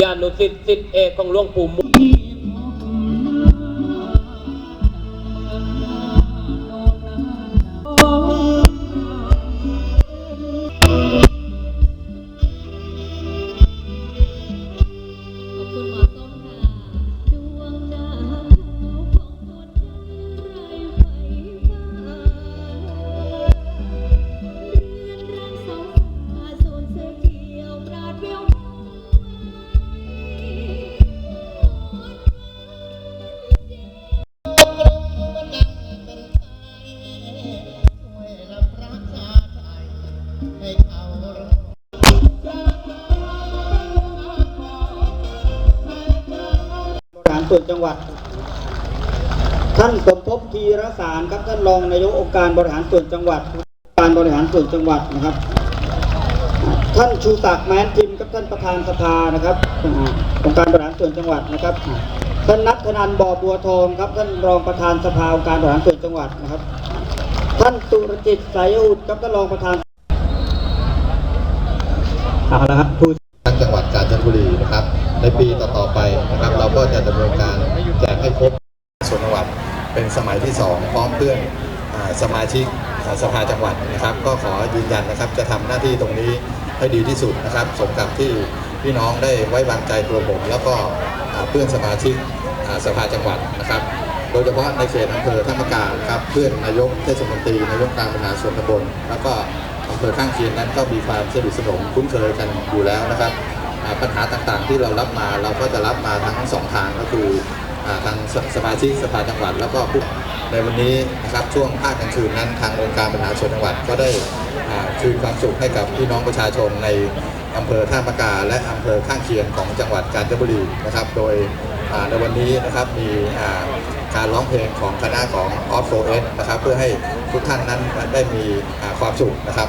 ยานุสิทธิ์สิทธิเอกของหลวงปู่ ส่วนจังหวัด ท่านสมภพทีรสารครับท่านรองนายกองค์การบริหารส่วนจังหวัด การบริหารส่วนจังหวัดนะครับ ท่านชูศักดิ์แม้นทิมครับท่านประธานสภานะครับอ่าองค์การบริหารส่วนจังหวัดนะครับท่านนัทธนันบ่อบัวทองครับท่านรองประธานสภาองค์การบริหารส่วนจังหวัดนะครับ ท่านสุรจิตสายอุดครับท่านรองประธานเอาละครับผู้ทั้งจังหวัดกาญจนบุรีนะครับ ในปีต่อๆไปนะครับ เราก็จะดำเนินการแจกให้ครบส่วนจังหวัดเป็นสมัยที่ 2 พร้อมเพื่อนอสมาชิกสภาจังหวัดนะครับ ก็ขอยืนยันนะครับ จะทำหน้าที่ตรงนี้ให้ดีที่สุดนะครับ สมกับที่พี่น้องได้ไว้วางใจตัวผม แล้วก็เพื่อนสมาชิกสภาจังหวัดนะครับ โดยเฉพาะในเขตอำเภอธรรมกาครับเพื่อนนายกเทศมนตรีนายกการบริหารส่วนตำบลแล้วก็อำเภอข้างเคียงนั้นก็มีความสนิทสนมคุ้นเคยกันอยู่แล้วนะครับ ปัญหาต่างๆ ที่เรารับมาเราก็จะรับมาทั้งสองทางก็คือทางสสมาชิกสภาจังหวัด แล้วก็ผู้ในวันนี้นะครับช่วงภาคกลางคืนนั้นทางองค์การบริหารส่วนจังหวัดก็ได้อ่าคืนความสุขให้กับพี่น้องประชาชนในอำเภอท่ามะกา และอำเภอข้างเคียงของจังหวัดกาญจนบุรีนะครับ โดยในวันนี้นะครับมีการร้องเพลงของคณะของออฟโฟเอสนะครับเพื่อให้ทุกท่านนั้นได้มีความสุขนะครับ